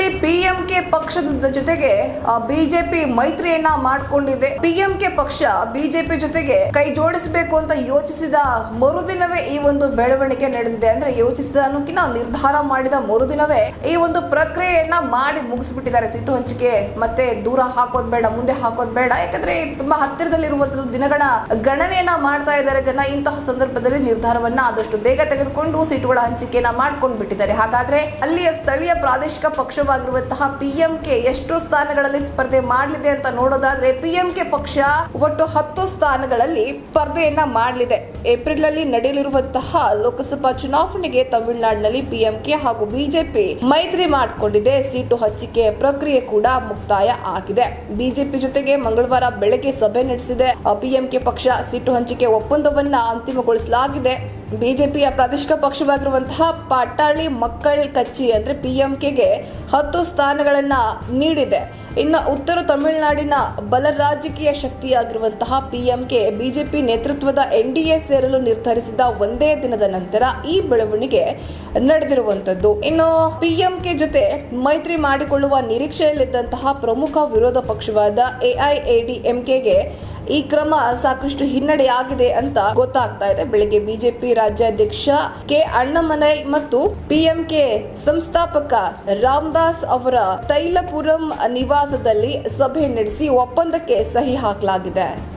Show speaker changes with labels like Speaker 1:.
Speaker 1: April ಪಕ್ಷದ ಜೊತೆಗೆ BJP ಮೈತ್ರಿಯನ್ನ ಮಾಡಿಕೊಂಡಿದೆ. ಪಿಎಂಕೆ ಪಕ್ಷ ಬಿಜೆಪಿ ಜೊತೆಗೆ ಕೈ ಜೋಡಿಸಬೇಕು ಅಂತ ಯೋಚಿಸಿದ ಮರುದಿನವೇ ಈ ಒಂದು ಬೆಳವಣಿಗೆ ನಡೆದಿದೆ. ಅಂದ್ರೆ ಯೋಚಿಸಿದ ಅನ್ನೋಕಿನ ನಿರ್ಧಾರ ಮಾಡಿದ ಮರುದಿನವೇ ಈ ಒಂದು ಪ್ರಕ್ರಿಯೆಯನ್ನ ಮಾಡಿ ಮುಗಿಸ್ಬಿಟ್ಟಿದ್ದಾರೆ. ಸಿಟ್ಟು ಹಂಚಿಕೆ ಮತ್ತೆ ದೂರ ಹಾಕೋದ್ ಬೇಡ, ಮುಂದೆ ಹಾಕೋದ್ ಬೇಡ. ಯಾಕಂದ್ರೆ ತುಂಬಾ ಹತ್ತಿರದಲ್ಲಿರುವಂತದ್ದು ದಿನಗಳ ಗಣನೆಯನ್ನ ಮಾಡ್ತಾ ಇದ್ದಾರೆ ಜನ. ಇಂತಹ ಸಂದರ್ಭದಲ್ಲಿ ನಿರ್ಧಾರವನ್ನ ಆದಷ್ಟು ಬೇಗ ತೆಗೆದುಕೊಂಡು ಸಿಟ್ಟುಗಳ ಹಂಚಿಕೆಯನ್ನ ಮಾಡ್ಕೊಂಡ್ಬಿಟ್ಟಿದ್ದಾರೆ. ಹಾಗಾದ್ರೆ ಅಲ್ಲಿಯ ಸ್ಥಳೀಯ ಪ್ರಾದೇಶಿಕ ಪಕ್ಷವಾಗಿರುವಂತಹ ಪಿಎಂಕೆ ಎಷ್ಟು ಸ್ಥಾನಗಳಲ್ಲಿ ಸ್ಪರ್ಧೆ ಮಾಡಲಿದೆ ಅಂತ ನೋಡೋದಾದ್ರೆ ಪಿಎಂಕೆ ಪಕ್ಷ ಒಟ್ಟು ಹತ್ತು ಸ್ಥಾನಗಳಲ್ಲಿ ಸ್ಪರ್ಧೆಯನ್ನ ಮಾಡಲಿದೆ. ಏಪ್ರಿಲ್ ಅಲ್ಲಿ ನಡೆಯಲಿರುವಂತಹ ಲೋಕಸಭಾ ಚುನಾವಣೆಗೆ ತಮಿಳುನಾಡಿನಲ್ಲಿ ಪಿಎಂಕೆ ಹಾಗೂ ಬಿಜೆಪಿ ಮೈತ್ರಿ ಮಾಡಿಕೊಂಡಿದೆ. ಸೀಟು ಹಂಚಿಕೆ ಪ್ರಕ್ರಿಯೆ ಕೂಡ ಮುಕ್ತಾಯ ಆಗಿದೆ. ಬಿಜೆಪಿ ಜೊತೆಗೆ ಮಂಗಳವಾರ ಬೆಳಗ್ಗೆ ಸಭೆ ನಡೆಸಿದೆ. ಪಿಎಂಕೆ ಪಕ್ಷ ಸೀಟು ಹಂಚಿಕೆ ಒಪ್ಪಂದವನ್ನ ಅಂತಿಮಗೊಳಿಸಲಾಗಿದೆ. ಬಿಜೆಪಿಯ ಪ್ರಾದೇಶಿಕ ಪಕ್ಷವಾಗಿರುವಂತಹ ಪಾಟಾಳಿ ಮಕ್ಕಳ್ ಕಚ್ಚಿ ಅಂದ್ರೆ ಪಿಎಂಕೆಗೆ ಹತ್ತು ಸ್ಥಾನಗಳನ್ನ ನೀಡಿದೆ. ಇನ್ನು ಉತ್ತರ ತಮಿಳುನಾಡಿನ ಬಲ ರಾಜಕೀಯ ಶಕ್ತಿಯಾಗಿರುವಂತಹ ಪಿಎಂಕೆ ಬಿಜೆಪಿ ನೇತೃತ್ವದ ಎನ್ಡಿಎ ಸೇರಲು ನಿರ್ಧರಿಸಿದ ಒಂದೇ ದಿನದ ನಂತರ ಈ ಬೆಳವಣಿಗೆ ನಡೆದಿರುವಂತದ್ದು. ಇನ್ನು ಪಿಎಂಕೆ ಜೊತೆ ಮೈತ್ರಿ ಮಾಡಿಕೊಳ್ಳುವ ನಿರೀಕ್ಷೆಯಲ್ಲಿದ್ದಂತಹ ಪ್ರಮುಖ ವಿರೋಧ ಪಕ್ಷವಾದ ಎಐಎಡಿಎಂಕೆಗೆ ಈ ಕ್ರಮ ಸಾಕಷ್ಟು ಹಿನ್ನಡೆಯಾಗಿದೆ ಅಂತ ಗೊತ್ತಾಗ್ತಾ ಇದೆ. ಬೆಳಿಗ್ಗೆ ಬಿಜೆಪಿ ರಾಜ್ಯಾಧ್ಯಕ್ಷ ಕೆ ಅಣ್ಣಮನೈ ಮತ್ತು ಪಿಎಂಕೆ ಸಂಸ್ಥಾಪಕ ರಾಮದಾಸ್ ಅವರ ತೈಲಪುರಂ ನಿವಾಸದಲ್ಲಿ ಸಭೆ ನಡೆಸಿ ಒಪ್ಪಂದಕ್ಕೆ ಸಹಿ ಹಾಕಲಾಗಿದೆ.